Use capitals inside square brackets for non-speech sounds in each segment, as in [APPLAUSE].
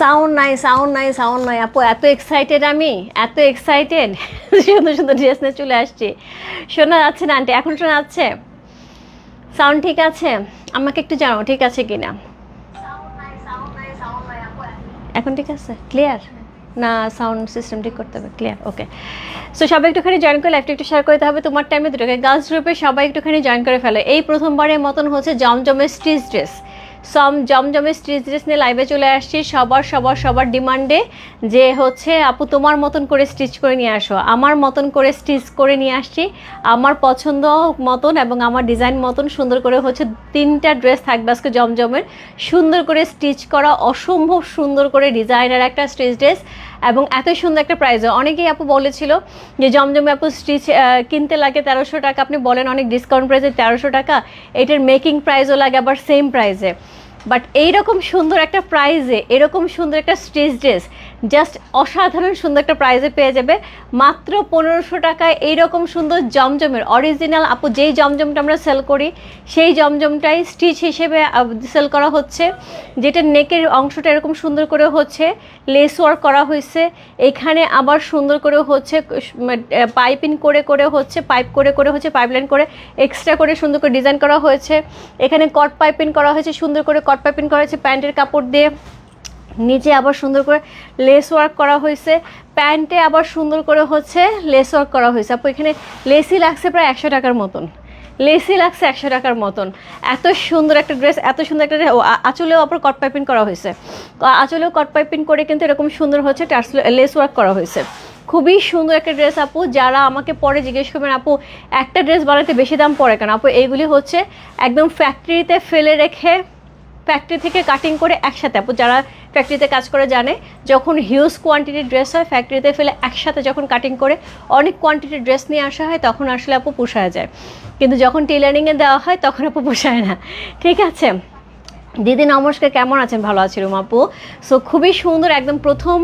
Sound নাই sound নাই sound নাই। আপু, এত এক্সাইটেড আমি, এত এক্সাইটেড [LAUGHS] সুন্দর সুন্দর ড্রেস নিয়ে চলে আসছি। শোনা যাচ্ছে না, আন্টি। এখন শোনা যাচ্ছে? সাউন্ড ঠিক আছে? আমাকে একটু জানাও, ঠিক আছে কি না এখন ঠিক আছে? ক্লিয়ার না সাউন্ড সিস্টেম ঠিক করতে হবে। ক্লিয়ার ওকে সো সবাই একটুখানি জয়েন করে লাইফটা একটু শেয়ার করতে হবে তোমার টাইমে দুটোকে। গার্লস গ্রুপে সবাই একটুখানি জয়েন করে ফেলো। এই প্রথমবারের মতন হচ্ছে জমজমের স্টিচ ড্রেস সম জমজমের স্টিচ নিয়ে লাইভে চলে আসছি। সবার সবার সবার ডিমান্ডে যে হচ্ছে, আপু, তোমার মতন করে স্টিচ করে নিয়ে আসো। আমার মতন করে স্টিচ করে নিয়ে আসছি। আমার পছন্দ মতন এবং আমার ডিজাইন মতন সুন্দর করে হচ্ছে তিনটা ড্রেস থাকবে আজকে জমজমের। সুন্দর করে স্টিচ করা, অসম্ভব সুন্দর করে ডিজাইনের একটা স্টিচ ড্রেস এবং এত সুন্দর একটা প্রাইস অনেকেই আপু বলেছিল যে, জমজমে আপু স্টিচ কিনতে লাগে তেরোশো টাকা। আপনি বলেন, অনেক ডিসকাউন্ট প্রাইসে তেরোশো টাকা। এটার মেকিং প্রাইসও লাগে আবার সেম প্রাইসে বাট এইরকম সুন্দর একটা প্রাইজে এরকম সুন্দর একটা স্টিচ ড্রেস জাস্ট অসাধারণ সুন্দর একটা প্রাইজে পেয়ে যাবে। মাত্র পনেরোশো টাকায় এইরকম সুন্দর জমজমের অরিজিনাল আপু যেই জমজমটা আমরা সেল করি, সেই জমজমটাই স্টিচ হিসেবে সেল করা হচ্ছে। যেটা নেকের অংশটা এরকম সুন্দর করে হচ্ছে লেস ওয়ার্ক করা হয়েছে। এখানে আবার সুন্দর করে হচ্ছে পাইপিং করে করে হচ্ছে পাইপ করে করে হচ্ছে পাইপলাইন করে এক্সট্রা করে সুন্দর করে ডিজাইন করা হয়েছে। এখানে কট পাইপিং করা হয়েছে, সুন্দর করে কট পাইপিং করা হয়েছে, প্যান্টের কাপড় দিয়ে। নিচে আবার সুন্দর করে লেস ওয়ার্ক করা হয়েছে প্যান্টে আবার সুন্দর করে হচ্ছে লেস ওয়ার্ক করা হয়েছে। আপু, এখানে লেসই লাগছে প্রায় একশো টাকার মতন। লেসি লাগছে একশো টাকার মতন। এত সুন্দর একটা ড্রেস এত সুন্দর একটা আঁচলেও আবার কট পাইপিং করা হয়েছে। আঁচলেও কট পাইপিং করে কিন্তু এরকম সুন্দর হচ্ছে টার্স লেস ওয়ার্ক করা হয়েছে। খুবই সুন্দর একটা ড্রেস আপু। যারা আমাকে পরে জিজ্ঞেস করবেন, আপু, একটা ড্রেস বানাতে বেশি দাম পড়ে কেন? আপু, এইগুলি হচ্ছে একদম ফ্যাক্টরিতে ফেলে রেখে ফ্যাক্টরি থেকে কাটিং করে একসাথে। আপু, যারা ফ্যাক্টরিতে কাজ করে জানে, যখন হিউজ কোয়ান্টিটির ড্রেস হয় ফ্যাক্টরিতে ফেলে একসাথে যখন কাটিং করে, অনেক কোয়ান্টিটির ড্রেস নিয়ে আসা হয়, তখন আসলে আপু পোষায় যায়। কিন্তু যখন টেলারিংয়ে দেওয়া হয়, তখন আপু পোষায় না। ঠিক আছে? দিদি, নমস্কার। কেমন আছেন? ভালো আছি রুম আপু। সো খুবই সুন্দর একদম প্রথম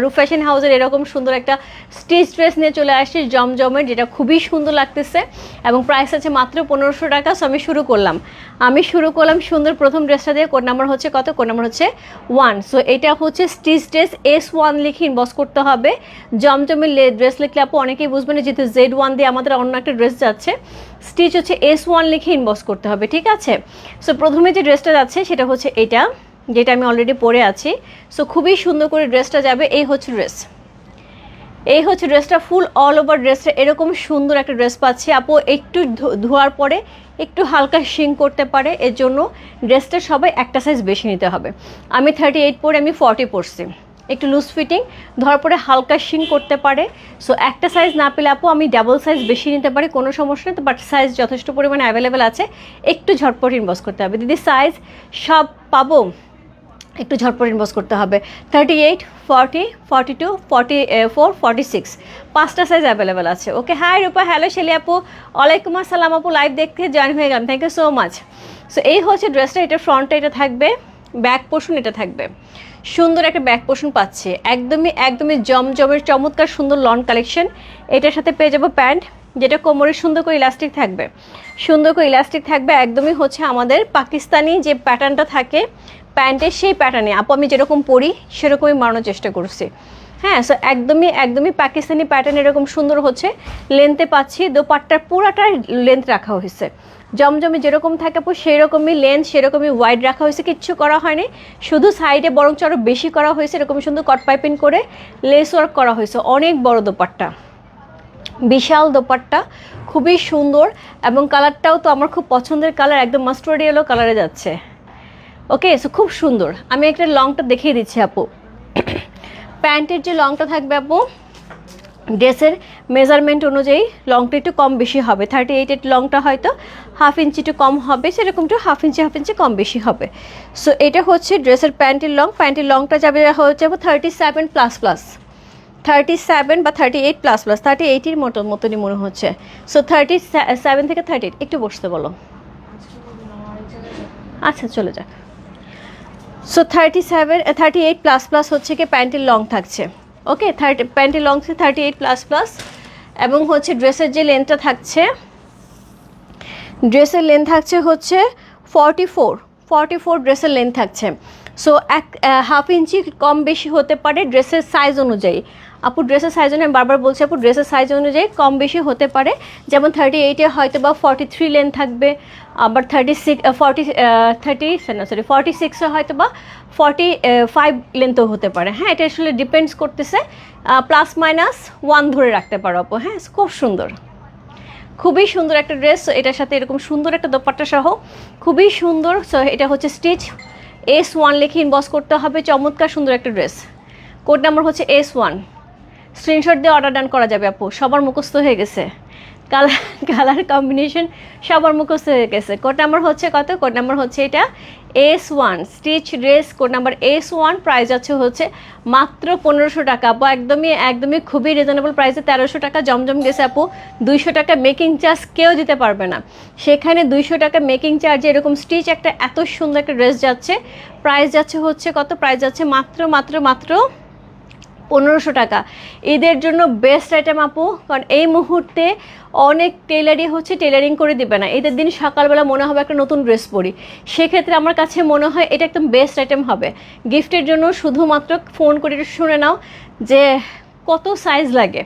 রু ফ্যাশন হাউসের এরকম সুন্দর একটা স্টিচ ড্রেস নিয়ে চলে আসছি জমজমের যেটা খুবই সুন্দর লাগতেছে। এবং প্রাইস আছে মাত্র পনেরোশো টাকা সো আমি শুরু করলাম। আমি শুরু করলাম সুন্দর প্রথম ড্রেসটা দিয়ে কোড নাম্বার হচ্ছে কত? কোড নাম্বার হচ্ছে ওয়ান সো এটা হচ্ছে স্টিচ ড্রেস এস ওয়ান লিখে ইনবক্স করতে হবে। জমজমের ড্রেস লিখলে আপু অনেকেই বুঝবেন যেহেতু জেড ওয়ান দিয়ে আমাদের অন্য একটা ড্রেস যাচ্ছে। স্টিচ হচ্ছে এস ওয়ান লিখে ইনবক্স করতে হবে, ঠিক আছে? সো প্রথমে যে ড্রেসটা যাচ্ছে, সেটা হচ্ছে এটা। যেটা আমি অলরেডি পরে আছি। সো খুবই সুন্দর করে ড্রেসটা যাবে। এই হচ্ছে ড্রেস এই হচ্ছে ড্রেসটা ফুল অল ওভার ড্রেসটা এরকম সুন্দর একটা ড্রেস পাচ্ছি। আপু, একটু ধোয়ার পরে একটু হালকা শিং করতে পারে। এর জন্য ড্রেসটা সবাই একটা সাইজ বেশি নিতে হবে। আমি থার্টি এইট পরে আমি ফর্টি পরছি। একটু লুজ ফিটিং ধরার পরে হালকা শিং করতে পারে। সো একটা সাইজ না পেলে আপু, আমি ডাবল সাইজ বেশি নিতে পারি, কোনো সমস্যা নেই। বাট সাইজ যথেষ্ট পরিমাণে অ্যাভেলেবেল আছে। একটু ঝটপট ইনবক্স করতে হবে। দিদি সাইজ সব পাবো? একটু ঝটপট ইনবক্স করতে হবে। Thirty eight forty forty two forty four forty six পাঁচটা সাইজ অ্যাভেলেবেল আছে। Okay hi Rupa hello Shelly আপু। ওয়ালাইকুম আসসালাম আপু লাইভ দেখতে জয়েন হয়ে গেলাম। Thank you so much so এই হচ্ছে ড্রেসটা এটা ফ্রন্টটা এটা থাকবে। ব্যাক পোর্শন এটা থাকবে। সুন্দর একটা ব্যাক পোর্শন পাচ্ছে। একদমই একদমই জমজমের চমৎকার সুন্দর লন কালেকশন এটার সাথে পেয়ে যাব প্যান্ট যেটা কোমরে সুন্দর করে ইলাস্টিক থাকবে। সুন্দর করে ইলাস্টিক থাকবে। একদমই হচ্ছে আমাদের পাকিস্তানি যে প্যাটার্নটা থাকে প্যান্টের সেই প্যাটার্নে আপু, আমি যেরকম পরি, সেরকমই মারানোর চেষ্টা করছি। হ্যাঁ সো একদমই একদমই পাকিস্তানি প্যাটার্ন এরকম সুন্দর হচ্ছে। লেন্থে পাচ্ছি, দোপাট্টার পুরাটার লেন্থ রাখা হয়েছে। জমজমে যেরকম থাকে, আপু, সেরকমই লেন্থ সেরকমই ওয়াইড রাখা হয়েছে, কিচ্ছু করা হয়নি। শুধু সাইডে বরঞ্চ আরও বেশি করা হয়েছে এরকম সুন্দর কট পাইপিং করে লেস ওয়ার্ক করা হয়েছে। অনেক বড় দোপাট্টা। বিশাল দোপাট্টা, খুবই সুন্দর, এবং কালারটাও তো আমার খুব পছন্দের কালার একদম মাস্টার্ড ইয়েলো কালারে যাচ্ছে। ওকে সো খুব সুন্দর। আমি একটা লংটা দেখিয়ে দিচ্ছি আপু। প্যান্টের যে লংটা থাকবে আপু, ড্রেসের মেজারমেন্ট অনুযায়ী লংটা একটু কম বেশি হবে। থার্টি এইটের লংটা হয়তো হাফ ইঞ্চি একটু কম হবে, সেরকম একটু হাফ ইঞ্চি হাফ ইঞ্চি কম বেশি হবে। সো এটা হচ্ছে ড্রেসের প্যান্টের লং। প্যান্টের লংটা যাবে হচ্ছে thirty seven plus plus thirty seven বা thirty eight plus plus thirty এইটির মতো, মতনই মনে হচ্ছে। সো থার্টি সেভেন থেকে থার্টি এইট একটু বসতে বলো। আচ্ছা চলে যাক। So thirty seven thirty eight plus plus হচ্ছে কি প্যান্টের লং থাকছে। ওকে থার্টি প্যান্টের long thirty eight plus plus এবং হচ্ছে ড্রেসের যে লেন্থটা থাকছে ড্রেসের লেন্থ থাকছে হচ্ছে ফর্টি ফোর ফর্টি ফোর ড্রেসের লেন্থ থাকছে। সো এক হাফ ইঞ্চি কম বেশি হতে পারে ড্রেসের সাইজ অনুযায়ী। আপু ড্রেসের সাইজ অনুযায়ী বারবার বলছি আপু, ড্রেসের সাইজ অনুযায়ী কম বেশি হতে পারে। যেমন থার্টি এইটে হয়তো বা ফর্টি থ্রি লেন থাকবে, আবার thirty six forty thirty sorry forty সিক্সে হয়তো বা ফর্টি ফাইভ লেন্থও হতে পারে। হ্যাঁ এটা আসলে ডিপেন্ডস করতেছে। প্লাস মাইনাস ওয়ান ধরে রাখতে পারো আপু। হ্যাঁ খুব সুন্দর। খুবই সুন্দর একটা ড্রেস এটার সাথে এরকম সুন্দর একটা দোপাট্টা সহ। খুবই সুন্দর সো এটা হচ্ছে স্টিচ এস ওয়ান লিখে ইনবক্স করতে হবে, চমৎকার সুন্দর একটা ড্রেস কোড নাম্বার হচ্ছে এস ওয়ান স্ক্রিনশট দিয়ে অর্ডার ডান করা যাবে আপু, সবার মুখস্থ হয়ে গেছে। কালার কালার কম্বিনেশন সবার মুখস্থ হয়ে গেছে। কোড নাম্বার হচ্ছে কত? কোড নাম্বার হচ্ছে এটা S one stitch dress code number S one price আছে হচ্ছে মাত্র পনেরোশো টাকা। আপু, একদমই একদমই খুবই রিজনেবল প্রাইসে তেরোশো টাকা জমজম গেছে আপু। দুইশো টাকা মেকিং চার্জ কেউ দিতে পারবে না। সেখানে দুইশো টাকা মেকিং চার্জে এরকম স্টিচ একটা এত সুন্দর একটা ড্রেস যাচ্ছে। প্রাইস যাচ্ছে হচ্ছে কত? প্রাইস যাচ্ছে মাত্র মাত্র মাত্র পনেরোশো টাকা। ঈদের জন্য বেস্ট আইটেম আপু, কারণ এই মুহূর্তে অনেক টেলারই হচ্ছে টেলারিং করে দিবে না। ঈদের দিন সকালবেলা মনে হবে একটা নতুন ড্রেস পরি। সেক্ষেত্রে আমার কাছে মনে হয় এটা একদম বেস্ট আইটেম হবে। গিফটের জন্য শুধুমাত্র ফোন করে শুনে নাও যে কত সাইজ লাগে।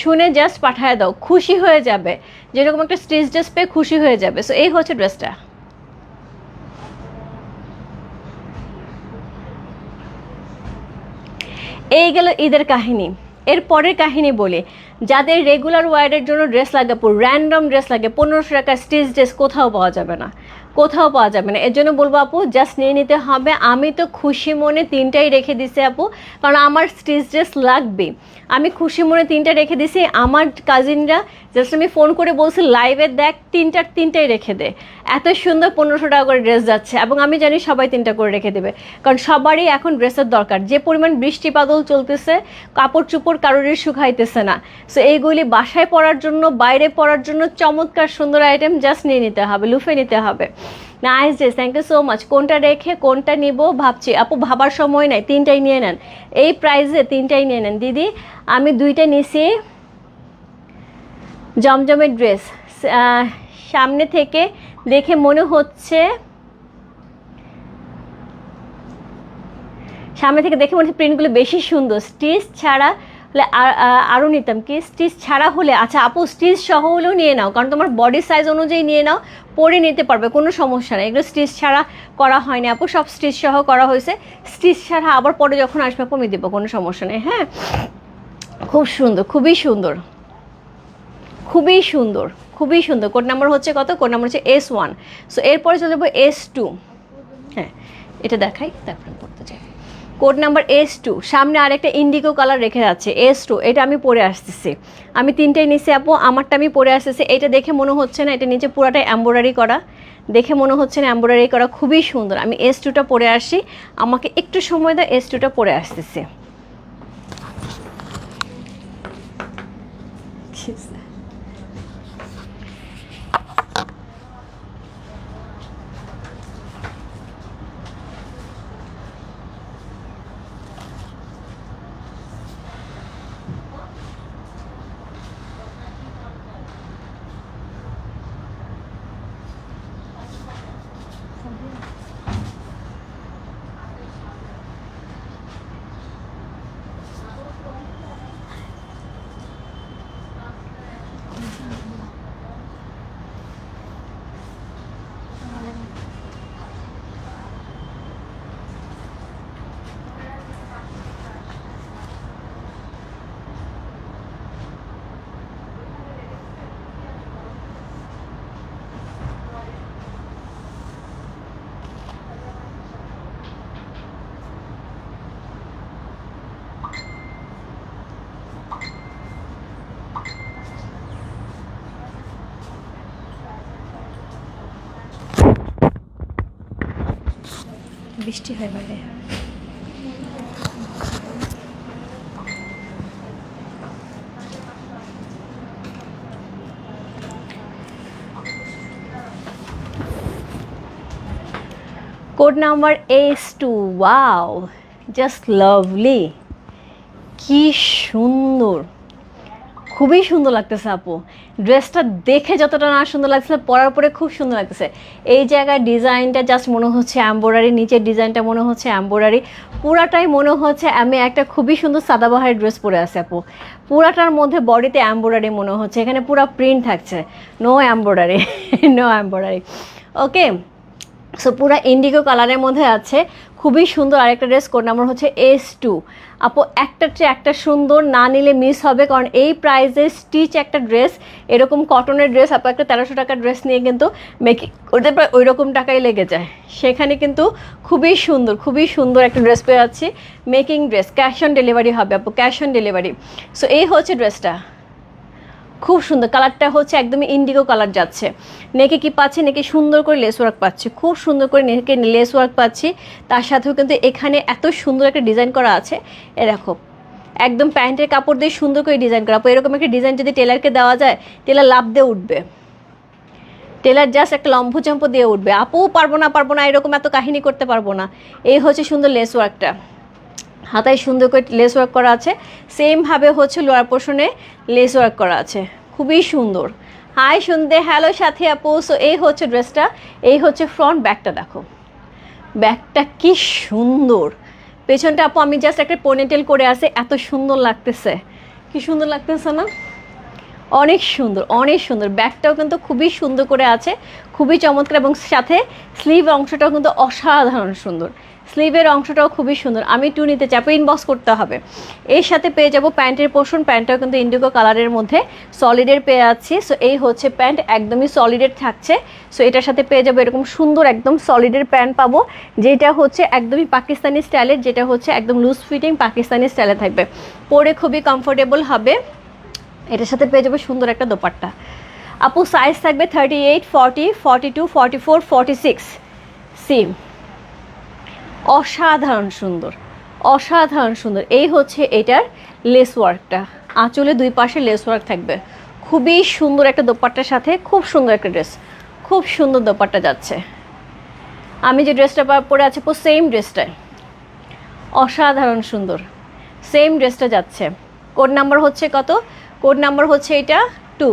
শুনে জাস্ট পাঠায় দাও, খুশি হয়ে যাবে। যেরকম একটা স্টিচ ড্রেস পেয়ে খুশি হয়ে যাবে। সো এই হচ্ছে ড্রেসটা এই গেল ঈদের কাহিনী। এর পরের কাহিনী বলে। যাদের রেগুলার ওয়ারের জন্য ড্রেস লাগে র্যান্ডম ড্রেস লাগে, পনেরোশো টাকা স্টিচ ড্রেস কোথাও পাওয়া যাবে না। কোথাও পাওয়া যাবে না। এর জন্য বলব আপু জাস্ট নিয়ে নিতে হবে। আমি তো খুশি মনে তিনটাই রেখে দিছি আপু, কারণ আমার স্টিচ ড্রেস লাগবে। আমি খুশি মনে তিনটা রেখে দিছি। আমার কাজিনরা জাস্ট আমি ফোন করে বলছি লাইভে দেখ তিনটার তিনটাই রেখে দে। এত সুন্দর পনেরোশো টাকা করে ড্রেস যাচ্ছে, এবং আমি জানি সবাই তিনটা করে রেখে দেবে, কারণ সবারই এখন ড্রেসের দরকার। যে পরিমাণ বৃষ্টি বাদল চলতেছে, কাপড় চুপড় কারোরই শুকাইতেছে না। সো এইগুলি বাসায় পরার জন্য, বাইরে পরার জন্য চমৎকার সুন্দর আইটেম জাস্ট নিয়ে নিতে হবে, লুফে নিতে হবে। Nice dress thank you so much কোনটা রেখে কোনটা নিব ভাবছি। আপু, ভাবার সময় নাই, তিনটাই নিয়ে নেন। এই প্রাইসে তিনটাই নিয়ে নেন। দিদি, আমি দুইটা নিছি। জমজমের ড্রেস সামনে থেকে দেখে মনে হচ্ছে, সামনে থেকে দেখে মনে হচ্ছে প্রিন্টগুলো বেশি সুন্দর। স্টিচ ছাড়া আরও নিতাম কি? স্টিচ ছাড়া হলে আচ্ছা আপু, স্টিচ সহ হলেও নিয়ে নাও, কারণ তোমার বডি সাইজ অনুযায়ী নিয়ে নাও, পরে নিতে পারবে, কোনো সমস্যা নেই। এগুলো স্টিচ ছাড়া করা হয়নি আপু, সব স্টিচ সহ করা হয়েছে। স্টিচ ছাড়া আবার পরে যখন আসবে আপু, আমি দেবো, কোনো সমস্যা নেই হ্যাঁ? খুব সুন্দর, খুবই সুন্দর। খুবই সুন্দর খুবই সুন্দর। কোড নাম্বার হচ্ছে কত? কোড নাম্বার হচ্ছে এস ওয়ান সো এরপরে চলে যাব এস টু হ্যাঁ এটা দেখাই, তারপরে পড়তে চাই কোড নাম্বার এস টু সামনে আরেকটা ইন্ডিগো কালার রেখে যাচ্ছে এস টু এটা আমি পরে আসতেছি। আমি তিনটাই নিচে আপু, আমারটা আমি পরে আসতেছি। এটা দেখে মনে হচ্ছে না, এটা নিচে পুরাটাই এম্ব্রয়ডারি করা। দেখে মনে হচ্ছে না এম্ব্রয়ডারি করা খুবই সুন্দর। আমি এস টুটা পরে আসি। আমাকে একটু সময় দাও এস টুটা পরে আসতেছি। বৃষ্টি হয় বাইরে code number S two wow just lovely কি সুন্দর। খুবই সুন্দর লাগতেছে আপু। ড্রেসটা দেখে যতটা না সুন্দর লাগছে, পরার পরে খুব সুন্দর লাগতেছে। এই জায়গায় ডিজাইনটা জাস্ট মনে হচ্ছে এম্বোরারি নিচের ডিজাইনটা মনে হচ্ছে এম্বোরারি পুরাটাই মনে হচ্ছে আমি একটা খুবই সুন্দর সাদাবাহারি ড্রেস পরে আছে আপু। পুরাটার মধ্যে বডিতে এম্বোরারি মনে হচ্ছে, এখানে পুরো প্রিন্ট থাকছে। No embroidery no embroidery okay so পুরো ইন্ডিগো কালারের মধ্যে আছে। খুবই সুন্দর আরেকটা ড্রেস কোড নাম্বার হচ্ছে এস টু আপু, একটা চেয়ে একটা সুন্দর, না নিলে মিস হবে, কারণ এই প্রাইসে স্টিচ একটা ড্রেস এরকম কটনের ড্রেস আপু, একটা তেরোশো টাকার ড্রেস নিয়ে কিন্তু মেকিং করতে প্রায় ওই রকম টাকাই লেগে যায়। সেখানে কিন্তু খুবই সুন্দর খুবই সুন্দর একটা ড্রেস পেয়ে যাচ্ছি। Making dress cash on delivery হবে, আপু ক্যাশ অন ডেলিভারি সো এই হচ্ছে ড্রেসটা খুব সুন্দর। কালারটা হচ্ছে একদমই ইন্ডিগো কালার যাচ্ছে। নেকে কি পাচ্ছি? নেকে সুন্দর করে লেস ওয়ার্ক পাচ্ছি। খুব সুন্দর করে নেকে লেস ওয়ার্ক পাচ্ছি। তার সাথেও কিন্তু এখানে এত সুন্দর একটা ডিজাইন করা আছে। এ দেখো, একদম প্যান্টের কাপড় দিয়ে সুন্দর করে ডিজাইন করা। এরকম একটা ডিজাইন যদি টেলারকে দেওয়া যায় টেলার লাভ দিয়ে উঠবে। টেলার জাস্ট একটা লম্ফচম্প দিয়ে উঠবে। আপু, পারব না পারব না, এরকম এত কাহিনী করতে পারব না। এই হচ্ছে সুন্দর লেস ওয়ার্কটা হাতায় সুন্দর করে লেস ওয়ার্ক করা আছে। সেমভাবে হচ্ছে লোয়ার পোর্শনে লেস ওয়ার্ক করা আছে। খুবই সুন্দর। হাই শুনতে হ্যালো সাথী আপু। সো এই হচ্ছে ড্রেসটা এই হচ্ছে ফ্রন্ট ব্যাগটা দেখো। ব্যাগটা কি সুন্দর। পেছনটা আপু, আমি জাস্ট একটা পোনেটেল করে আছে। এত সুন্দর লাগতেছে। কি সুন্দর লাগতেছে না? অনেক সুন্দর অনেক সুন্দর। ব্যাগটাও কিন্তু খুবই সুন্দর করে আছে। খুবই চমৎকার এবং সাথে স্লিভ অংশটাও কিন্তু অসাধারণ সুন্দর। স্লিভের অংশটাও খুবই সুন্দর। আমি টু নিতে চাই ইনবক্স করতে হবে। এর সাথে পেয়ে যাব প্যান্টের পোর্শন। প্যান্টটাও কিন্তু ইন্ডিগো কালারের মধ্যে সলিডের পেয়ে যাচ্ছি। সো এই হচ্ছে প্যান্ট, একদমই সলিডের থাকছে। সো এটার সাথে পেয়ে যাব এরকম সুন্দর একদম সলিডের প্যান্ট পাবো। যেটা হচ্ছে একদমই পাকিস্তানি স্টাইলের যেটা হচ্ছে একদম লুজ ফিটিং পাকিস্তানি স্টাইলে থাকবে। পরে খুবই কমফোর্টেবল হবে। এটার সাথে পেয়ে যাব সুন্দর একটা দোপাট্টা। আপু সাইজ থাকবে thirty eight forty forty two forty four forty six সিম অসাধারণ সুন্দর অসাধারণ সুন্দর। এই হচ্ছে এটার লেস ওয়ার্কটা আঁচলে দুই পাশে লেস ওয়ার্ক থাকবে। খুবই সুন্দর একটা দোপাট্টার সাথে খুব সুন্দর একটা ড্রেস খুব সুন্দর দোপাট্টা যাচ্ছে। আমি যে ড্রেসটা পরে আছে পো সেম ড্রেসটাই অসাধারণ সুন্দর। সেম ড্রেসটা যাচ্ছে। কোড নাম্বার হচ্ছে কত? কোড নাম্বার হচ্ছে এটা টু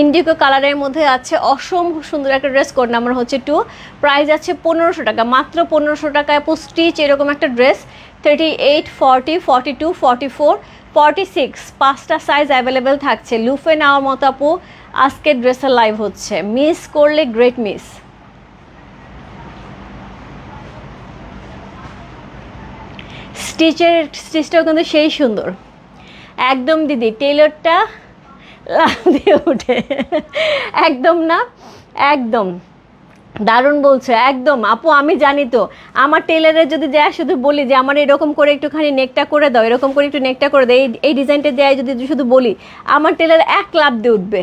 ইন্ডিগো কালারের মধ্যে আছে অসম্ভব সুন্দর একটা ড্রেস কোড নাম্বার হচ্ছে টু প্রাইস আছে পনেরোশো টাকা, মাত্র পনেরোশো টাকায় পো স্টিচ এরকম একটা dress thirty eight forty forty two forty four forty six পাঁচটা সাইজ অ্যাভেলেবেল থাকছে। লুফে নেওয়ার মতো আপু আজকের ড্রেসের লাইভ হচ্ছে। মিস করলে গ্রেট মিস স্টিচের স্টিচটাও কিন্তু সেই সুন্দর। একদম দিদি টেলরটা দিয়ে উঠে। একদম না? একদম। দারুণ বলছো, একদম। আপু, আমি জানি তো। আমার টেলারে যদি যায়, শুধু বলি যে, আমার এরকম করে একটুখানি নেকটা করে দাও, এরকম করে একটু নেকটা করে দাও। এই এই ডিজাইনটা দেয় যদি শুধু বলি, আমার টেলার এক লাভ দিয়ে উঠবে।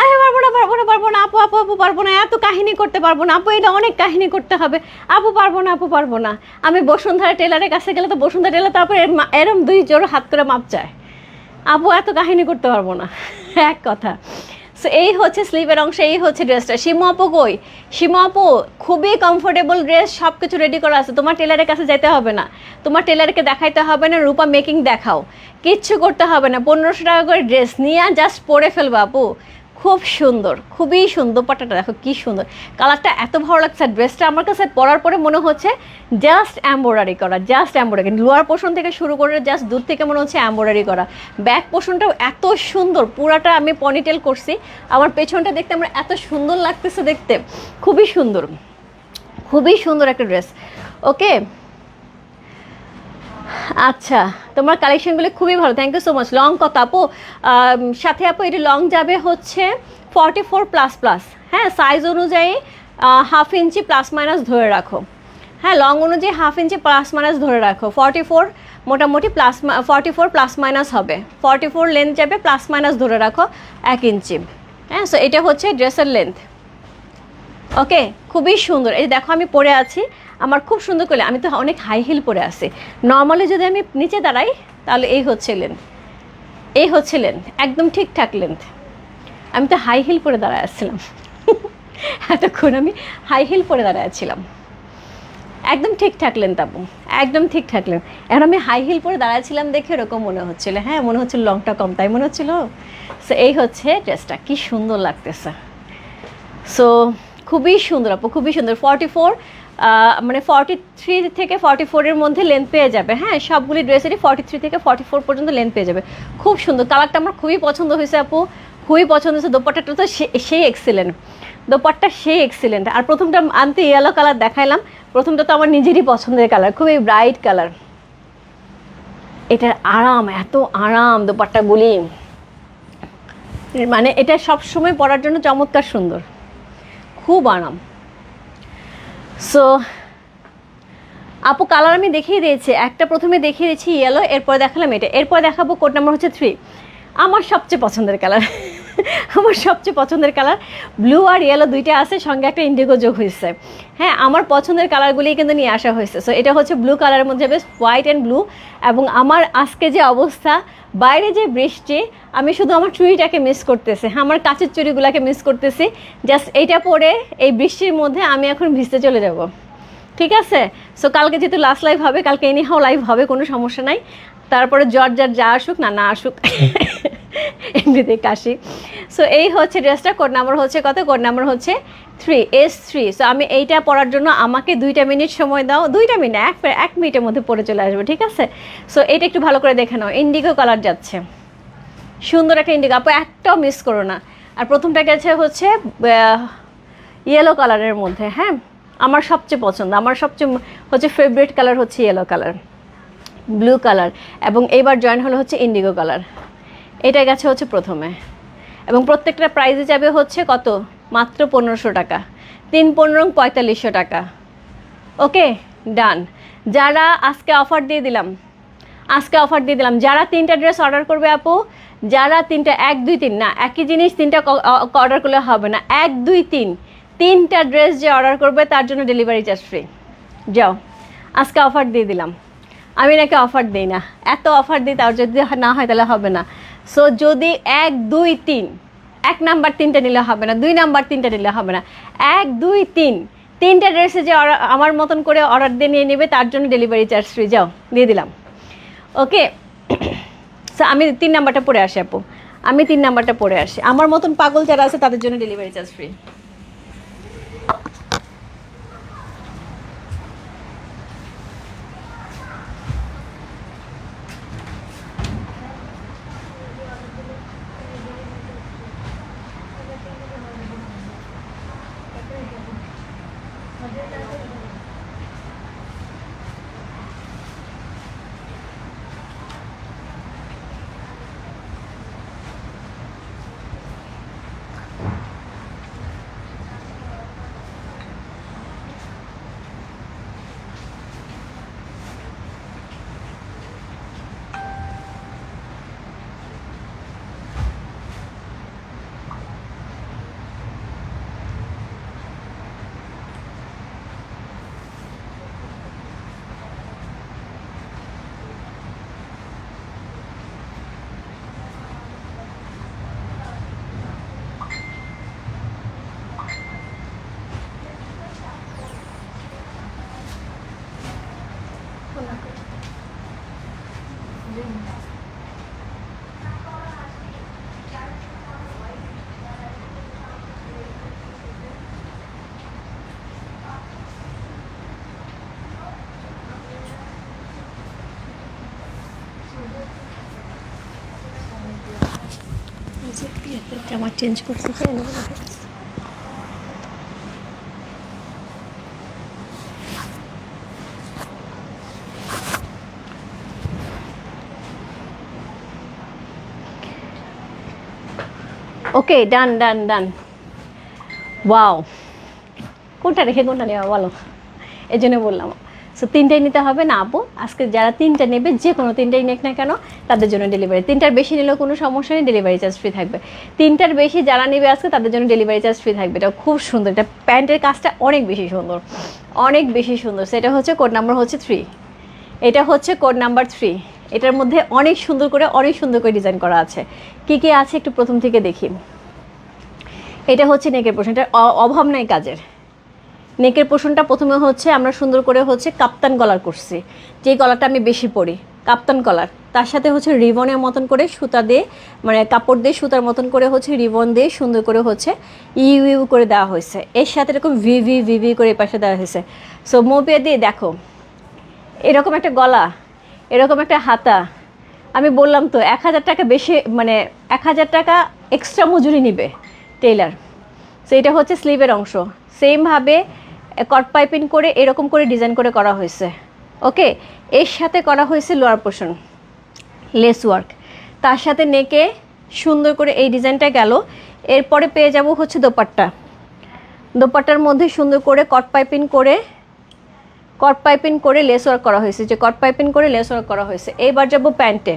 আমি পারব না পারব না পারব না। আপু আপু আপু, পারব না। এত কাহিনী করতে পারব না। আপু, এটা অনেক কাহিনী করতে হবে। আপু, পারব না, আপু, পারব না। আমি বসুন্ধরা টেলারের কাছে গেলে তো বসুন্ধরা টেলার তারপরে এরম দুই জোর হাত করে মাপ চায়। আপু, এত কাহিনী করতে পারব না। এক কথা। সো এই হচ্ছে স্লিভের অংশ, এই হচ্ছে ড্রেসটা। সীমা আপু কই? সীমা আপু, খুবই কমফোর্টেবল ড্রেস সব কিছু রেডি করা আছে। তোমার টেলারের কাছে যেতে হবে না। তোমার টেলারকে দেখাইতে হবে না, রূপা মেকিং দেখাও। কিচ্ছু করতে হবে না। পনেরোশো টাকা করে ড্রেস নিয়ে জাস্ট পরে ফেলব আপু। খুব সুন্দর, খুবই সুন্দর পাটাটা, দেখো কি সুন্দর। কালারটা এত ভালো লাগছে ড্রেসটা আমার কাছে পরার পরে মনে হচ্ছে জাস্ট এম্ব্রয়ডারি করা জাস্ট এম্ব্রয়ডারি লোয়ার পোর্শন থেকে শুরু করে জাস্ট দূর থেকে মনে হচ্ছে এম্ব্রয়ডারি করা। ব্যাক পোর্শনটাও এত সুন্দর, পুরাটা আমি পনিটেল করছি। আমার পেছনটা দেখতে আমার এত সুন্দর লাগতেছে দেখতে। খুবই সুন্দর খুবই সুন্দর একটা ড্রেস ওকে আচ্ছা তোমার কালেকশনগুলো খুবই ভালো thank you so much long কত আপু। সাথে আপু, এটা লং যাবে হচ্ছে ফর্টি ফোর প্লাস প্লাস হ্যাঁ সাইজ অনুযায়ী হাফ ইঞ্চি প্লাস মাইনাস ধরে রাখো। হ্যাঁ লং অনুযায়ী হাফ ইঞ্চি প্লাস মাইনাস ধরে রাখো। ফর্টি ফোর মোটামুটি plus forty four plus minus হবে। ফর্টি ফোর লেন্থ যাবে প্লাস মাইনাস ধরে রাখো এক ইঞ্চি হ্যাঁ সো এটা হচ্ছে ড্রেসের লেন্থ ওকে, খুবই সুন্দর। এই দেখো আমি পরে আছি। আমার খুব সুন্দর করে, আমি তো অনেক হাই হিল পরে আছি। নর্মালি যদি আমি নিচে দাঁড়াই, তাহলে এই হচ্ছে লেন্থ এই হচ্ছে লেন্থ একদম ঠিকঠাক লেন্থ আমি তো হাই হিল পরে দাঁড়ায় আসছিলাম। [LAUGHS] এতক্ষণ আমি হাই হিল পরে দাঁড়ায় আছিলাম একদম ঠিকঠাক লেন্থ আপু একদম ঠিকঠাক লেন্থ এখন আমি হাই হিল পরে দাঁড়াচ্ছিলাম দেখে এরকম মনে হচ্ছিল। হ্যাঁ মনে হচ্ছিল লংটা কম, তাই মনে হচ্ছিল? সো এই হচ্ছে ড্রেসটা কি সুন্দর লাগতেছে। সো খুবই সুন্দর আপু, খুবই সুন্দর। ফর্টি ফোর মানে ফর্টি থ্রি থেকে ফর্টি ফোরের মধ্যে লেন্থ পেয়ে যাবে। হ্যাঁ সবগুলি ড্রেসেরই ফর্টি থ্রি থেকে ফর্টি ফোর পর্যন্ত লেন্থ পেয়ে যাবে। খুব সুন্দর। কালারটা আমার খুবই পছন্দ হয়েছে আপু। খুবই পছন্দ হয়েছে। দোপাট্টাটা তো সেই এক্সিলেন্ট দোপাট্টা সেই এক্সিলেন্ট আর প্রথমটা আনতে ইয়েলো কালার দেখাইলাম। প্রথমটা তো আমার নিজেরই পছন্দের কালার খুবই ব্রাইট কালার এটার আরাম, এত আরাম দোপাট্টাগুলি। মানে এটা সব সময় পরার জন্য চমৎকার সুন্দর। খুব আরাম। সো আপু কালার আমি দেখিয়ে দিয়েছি। একটা প্রথমে দেখিয়ে দিয়েছি ইয়েলো এরপর দেখালাম এটা। এরপর দেখাবো কোড নাম্বার হচ্ছে থ্রি আমার সবচেয়ে পছন্দের কালার [LAUGHS] আমার সবচেয়ে পছন্দের কালার ব্লু আর ইয়েলো দুইটা আছে, সঙ্গে একটা ইন্ডিগো যোগ হয়েছে। হ্যাঁ আমার পছন্দের কালারগুলি কিন্তু নিয়ে আসা হয়েছে। সো এটা হচ্ছে ব্লু কালারের মধ্যে বেশ হোয়াইট অ্যান্ড ব্লু এবং আমার আজকে যে অবস্থা, বাইরে যে বৃষ্টি, আমি শুধু আমার চুড়িটাকে মিস করতেছি। হ্যাঁ আমার কাছের চুড়িগুলোকে মিস করতেছি। জাস্ট এইটা পরে এই বৃষ্টির মধ্যে আমি এখন ভিজতে চলে যাব। ঠিক আছে? সো কালকে যেহেতু লাস্ট লাইভ হবে, কালকে এনিহাও লাইভ হবে, কোনো সমস্যা নাই। তারপরে জ্বর যার যা আসুক, না না আসুক। [LAUGHS] এমনিতে কাশি। সো এই হচ্ছে ড্রেসটা কোড নাম্বার হচ্ছে কত? কোড নাম্বার হচ্ছে থ্রি এস থ্রি সো আমি এইটা পড়ার জন্য আমাকে দুইটা মিনিট সময় দাও। দুইটা মিনিট এক এক মিনিটের মধ্যে পড়ে চলে আসবে, ঠিক আছে? সো এটা একটু ভালো করে দেখে নাও। ইন্ডিগো কালার যাচ্ছে। সুন্দর একটা ইন্ডিগো আপু, একটাও মিস করো না। আর প্রথমটা গেছে হচ্ছে ইয়েলো কালারের মধ্যে হ্যাঁ? আমার সবচেয়ে পছন্দ। আমার সবচেয়ে হচ্ছে ফেভারিট কালার হচ্ছে ইয়েলো কালার ব্লু কালার এবং এইবার জয়েন হলো হচ্ছে ইন্ডিগো কালার এটা গেছে হচ্ছে প্রথমে। এবং প্রত্যেকটা প্রাইজে যাবে হচ্ছে কত? মাত্র পনেরোশো টাকা। তিন পনেরো, পঁয়তাল্লিশশো টাকা। ওকে ডান যারা আজকে অফার দিয়ে দিলাম, আজকে অফার দিয়ে দিলাম, যারা তিনটা ড্রেস অর্ডার করবে আপু, যারা তিনটা, এক, দুই, তিন, না, একই জিনিস তিনটা অর্ডার করলে হবে না। এক, দুই, তিন, তিনটা ড্রেস যে অর্ডার করবে তার জন্য ডেলিভারি চার্জ ফ্রি যাও, আজকে অফার দিয়ে দিলাম। আমি নাকি অফার দিই না। এত অফার দিই তার যদি না হয় তাহলে হবে না। সো যদি এক, দুই, তিন, এক নাম্বার তিনটা নিলে হবে না, দুই নাম্বার তিনটা নিলে হবে না। এক, দুই, তিন, তিনটে ড্রেসে যে আমার মতন করে অর্ডার দিয়ে নিয়ে নেবে, তার জন্য ডেলিভারি চার্জ ফ্রি যাও, দিয়ে দিলাম। ওকে সো [CLEARS THROAT] আমি তিন নাম্বারটা পরে আসি, আপু। আমি তিন নাম্বারটা পরে আসি। আমার মতন পাগল যারা আছে, তাদের জন্য ডেলিভারি চার্জ ফ্রি জামা চেঞ্জ করতে চাই ওকে ডান ডান ডান ওয়াও কোনটা রেখে কোনটা নেওয়া? বলো। এই জন্য বললাম। সো তিনটাই নিতে হবে না, আপু। আজকে যারা তিনটা নেবে, যে কোনো তিনটাই নেক না কেন, তাদের জন্য ডেলিভারি তিনটার বেশি নিলেও কোনো সমস্যা নেই ডেলিভারি চার্জ ফ্রি থাকবে। তিনটার বেশি যারা নেবে আজকে, তাদের জন্য ডেলিভারি চার্জ ফ্রি থাকবে। এটা খুব সুন্দর। এটা প্যান্টের কাজটা অনেক বেশি সুন্দর। অনেক বেশি সুন্দর। সেটা হচ্ছে কোড নাম্বার হচ্ছে থ্রি এটা হচ্ছে কোড নাম্বার থ্রি এটার মধ্যে অনেক সুন্দর করে, অনেক সুন্দর করে ডিজাইন করা আছে। কি কি আছে একটু প্রথম থেকে দেখি। এটা হচ্ছে নেকের পোর্শন এটার অ- অভাব নাই কাজের। নেকের পোষণটা প্রথমে হচ্ছে আমরা সুন্দর করে হচ্ছে কাপ্তান কলার করছি। যেই কলারটা আমি বেশি পরি, কাপ্তান কলার তার সাথে হচ্ছে রিবনের মতন করে সুতা দিয়ে মানে কাপড় দিয়ে সুতার মতন করে হচ্ছে রিবন দিয়ে সুন্দর করে হচ্ছে ইউ ইউ করে দেওয়া হয়েছে। এর সাথে এরকম ভি ভি ভি ভি করে পাশে দেওয়া হয়েছে। সো মোপিয়া দিয়ে দেখো, এরকম একটা গলা, এরকম একটা হাতা। আমি বললাম তো, এক হাজার টাকা বেশি মানে এক হাজার টাকা এক্সট্রা মজুরি নিবে টেইলার সো এটা হচ্ছে স্লিভের অংশ। সেমভাবে কট পাইপিং করে এরকম করে ডিজাইন করে করা হয়েছে। ওকে? এর সাথে করা হয়েছে লোয়ার পোর্শন, লেস ওয়ার্ক। তার সাথে নেকে সুন্দর করে এই ডিজাইনটা গেল। এরপরে পেয়ে যাব হচ্ছে দোপাট্টা। দোপাট্টার মধ্যে সুন্দর করে কট পাইপিং করে, কট পাইপিং করে লেস ওয়ার্ক করা হয়েছে। যে কট পাইপিং করে লেস ওয়ার্ক করা হয়েছে। এইবার যাব প্যান্টে।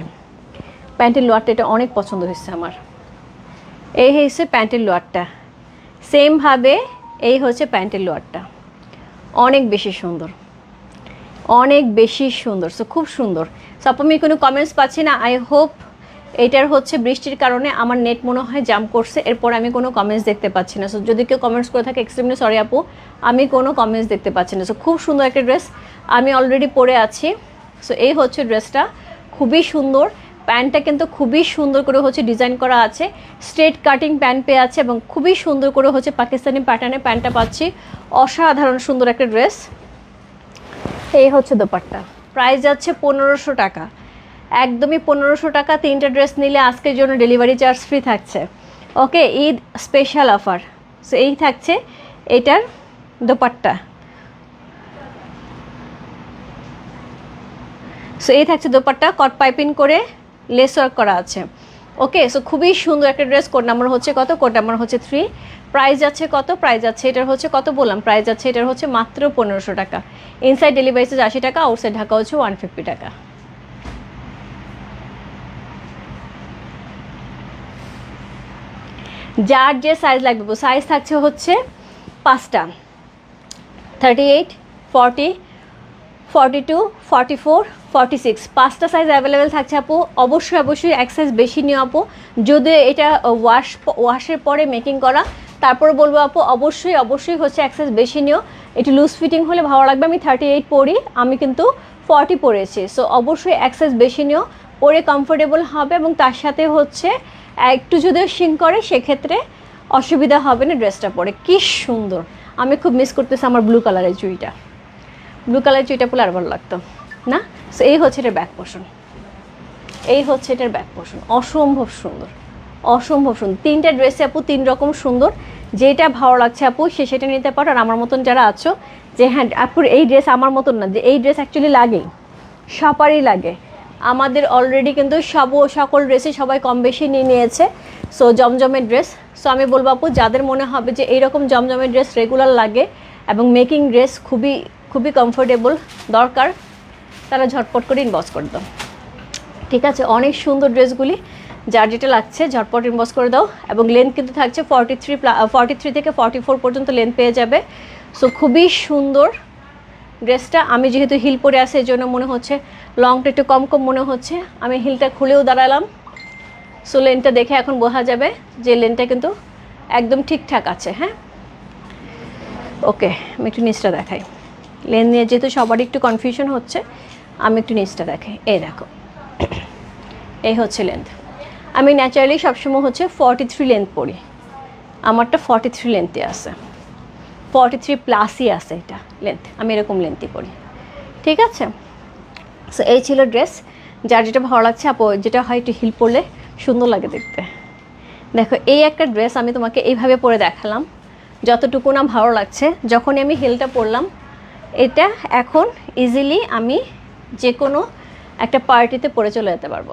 প্যান্টের লোয়ারটা, এটা অনেক পছন্দ হয়েছে আমার। এই হয়েছে প্যান্টের লোয়ারটা। সেমভাবে এই হচ্ছে প্যান্টের লোয়ারটা। অনেক বেশি সুন্দর। অনেক বেশি সুন্দর সো খুব সুন্দর। সো আপু, আমি কোনো কমেন্টস পাচ্ছি না। আই হোপ এটার হচ্ছে বৃষ্টির কারণে আমার নেট মনে হয় জাম করছে। এরপর আমি কোনো কমেন্টস দেখতে পাচ্ছি না। সো যদি কেউ কমেন্টস করে থাকে এক্সট্রিমলি সরি আপু, আমি কোনো কমেন্টস দেখতে পাচ্ছি না। সো খুব সুন্দর একটা ড্রেস আমি অলরেডি পরে আছি। সো এই হচ্ছে ড্রেসটা খুবই সুন্দর। প্যান্টটা কিন্তু খুবই সুন্দর করে হচ্ছে ডিজাইন করা আছে। স্ট্রেট কাটিং প্যান্ট পেয়ে আছে এবং খুবই সুন্দর করে হচ্ছে পাকিস্তানি প্যাটার্নে প্যান্টটা পাচ্ছি। অসাধারণ সুন্দর একটা ড্রেস। এই হচ্ছে দোপাট্টা। প্রাইস যাচ্ছে পনেরোশো টাকা। একদমই পনেরোশো টাকা তিনটা ড্রেস নিলে আজকের জন্য ডেলিভারি চার্জ ফ্রি থাকছে। Okay, Eid special offer so এই থাকছে এটার দোপাট্টা। সো এই থাকছে দোপাট্টা, কট পাইপিং করে লেস ওয়ার্ক করা আছে। ওকে সো খুবই সুন্দর একটা ড্রেস, কোড নাম্বার হচ্ছে কত? কোড নাম্বার হচ্ছে থ্রি প্রাইস যাচ্ছে কত? প্রাইস যাচ্ছে, এটার হচ্ছে কত বললাম? প্রাইস যাচ্ছে, এটার হচ্ছে মাত্র পনেরোশো টাকা। ইনসাইড ডেলিভারি চার্জ আশি টাকা আউটসাইড ঢাকা হচ্ছে ওয়ান ফিফটি টাকা। যার যে সাইজ লাগবে সাইজ থাকছে হচ্ছে পাঁচটা। Thirty eight forty forty two forty four forty six পাঁচটা সাইজ অ্যাভেলেবেল থাকছে আপু। অবশ্যই অবশ্যই এক সাইজ বেশি নিও আপু। যদি এটা ওয়াশ ওয়াশের পরে মেকিং করা। তারপর বলব আপু, অবশ্যই অবশ্যই হচ্ছে এক সাইজ বেশি নিও। একটু লুজ ফিটিং হলে ভালো লাগবে। আমি থার্টি এইট পরি, আমি কিন্তু ফর্টি পরেছি। সো অবশ্যই এক সাইজ বেশি নিও। পরে কমফোর্টেবল হবে এবং তার সাথে হচ্ছে একটু যদি শিং করে, সেক্ষেত্রে অসুবিধা হবে না ড্রেসটা পরে। কি সুন্দর। আমি খুব মিস করতেছি আমার ব্লু কালারের চুইটা ব্লু কালারের চুইটা পরে আর ভালো লাগতো, না? সো এই হচ্ছে এটার ব্যাক পোষণ এই হচ্ছে এটার ব্যাক পোষণ অসম্ভব সুন্দর। অসম্ভব সুন্দর। তিনটা ড্রেসে আপু তিন রকম সুন্দর। যেটা ভালো লাগছে আপু, সে সেটা নিতে পারো। আর আমার মতন যারা আছো, যে হ্যাঁ আপুর এই ড্রেস আমার মতন না, যে এই ড্রেস অ্যাকচুয়ালি লাগেই। সবারই লাগে। আমাদের অলরেডি কিন্তু সব, সকল ড্রেসই সবাই কম বেশি নিয়ে নিয়েছে। সো জমজমের ড্রেস সো আমি বলব আপু, যাদের মনে হবে যে এইরকম জমজমের ড্রেস রেগুলার লাগে এবং মেকিং ড্রেস খুবই খুবই কমফোর্টেবল দরকার। তারা ঝটপট করে ইনবক্স করে দাও। ঠিক আছে, অনেক সুন্দর ড্রেসগুলি। যার যেটা লাগছে, ঝটপট ইনবক্স করে দাও। এবং লেন্থ কিন্তু থাকছে ফর্টি থ্রি ফর্টি থ্রি থেকে ফর্টি ফোর পর্যন্ত লেন্থ পেয়ে যাবে। সো খুবই সুন্দর ড্রেসটা। আমি যেহেতু হিল পরে আসি এই জন্য মনে হচ্ছে লংটা একটু কম কম মনে হচ্ছে। আমি হিলটা খুলেও দাঁড়ালাম। সো লেনটা দেখে এখন বোঝা যাবে যে লেনটা কিন্তু একদম ঠিকঠাক আছে হ্যাঁ? ওকে আমি একটু নিচটা দেখাই। লেন নিয়ে যেহেতু সবারই একটু কনফিউশন হচ্ছে, আমি একটু নিচটা দেখে। এই দেখো। এই হচ্ছে লেন্থ আমি ন্যাচারালি সবসময় হচ্ছে ফর্টি থ্রি লেন্থ পড়ি আমারটা ফর্টি থ্রি লেন্থে আছে। ফর্টি থ্রি প্লাসই আছে এটা লেন্থ আমি এরকম লেন্থই পড়ি ঠিক আছে? সো এই ছিল ড্রেস যার যেটা ভালো লাগছে, আপু, যেটা হয় একটু হিল পরলে সুন্দর লাগে দেখতে। দেখো, এই একটা ড্রেস আমি তোমাকে এইভাবে পরে দেখালাম। যতটুকু না ভালো লাগছে, যখনই আমি হিলটা পরলাম এটা এখন ইজিলি আমি যে কোনো একটা পার্টিতে পরে চলে যেতে পারব।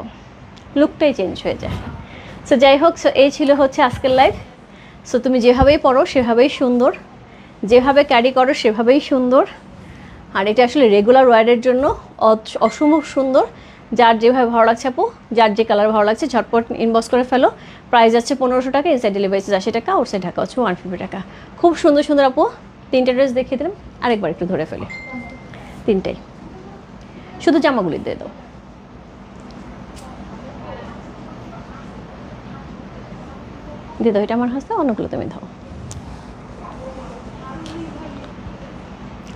লুকটাই চেঞ্জ হয়ে যায়। সো যাই হোক সো এই ছিল হচ্ছে আজকের লাইফ সো তুমি যেভাবেই পড়ো, সেভাবেই সুন্দর। যেভাবে ক্যারি করো, সেভাবেই সুন্দর। আর এটা আসলে রেগুলার ওয়ারের জন্য অসম্ভব সুন্দর। যার যেভাবে ভালো লাগছে আপু, যার যে কালার ভালো লাগছে, ঝটপট ইনবক্স করে ফেলো। প্রাইস আছে পনেরোশো টাকা ইনসাইড ডেলিভারি আশি টাকা আউটসাইড ঢাকা হচ্ছে ওয়ান ফিফটি টাকা। খুব সুন্দর সুন্দর আপু। তিনটে ড্রেস দেখিয়ে দিলাম, আরেকবার একটু ধরে ফেলি। তিনটাই। শুধু জামাগুলি দিয়ে দাও। দিয়ে দাও, এটা আমার হাসতে অন্যগুলো তুমি দাও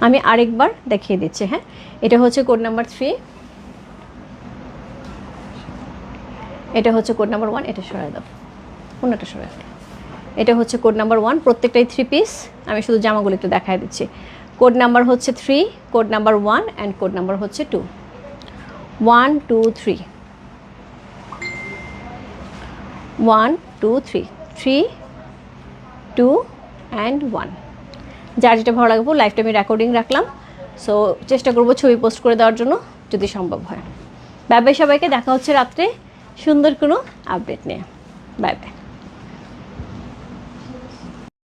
আমি আরেকবার দেখিয়ে দিচ্ছি হ্যাঁ? এটা হচ্ছে কোড নাম্বার থ্রি এটা হচ্ছে কোড নাম্বার ওয়ান এটা সরাই দাও। অন্যটা সরাই এটা হচ্ছে কোড নাম্বার ওয়ান প্রত্যেকটাই থ্রি পিস আমি শুধু জামাগুলো একটু দেখায় দিচ্ছি। কোড নাম্বার হচ্ছে three code number one and code number হচ্ছে two one two three one two three three two and one যার যেটা ভালো লাগবো লাইফটা আমি রেকর্ডিং রাখলাম। সো চেষ্টা করব ছবি পোস্ট করে দেওয়ার জন্য, যদি সম্ভব হয়। বাই বাই সবাইকে, দেখা হচ্ছে রাত্রে সুন্দর কোনো আপডেট নিয়ে। Bye bye.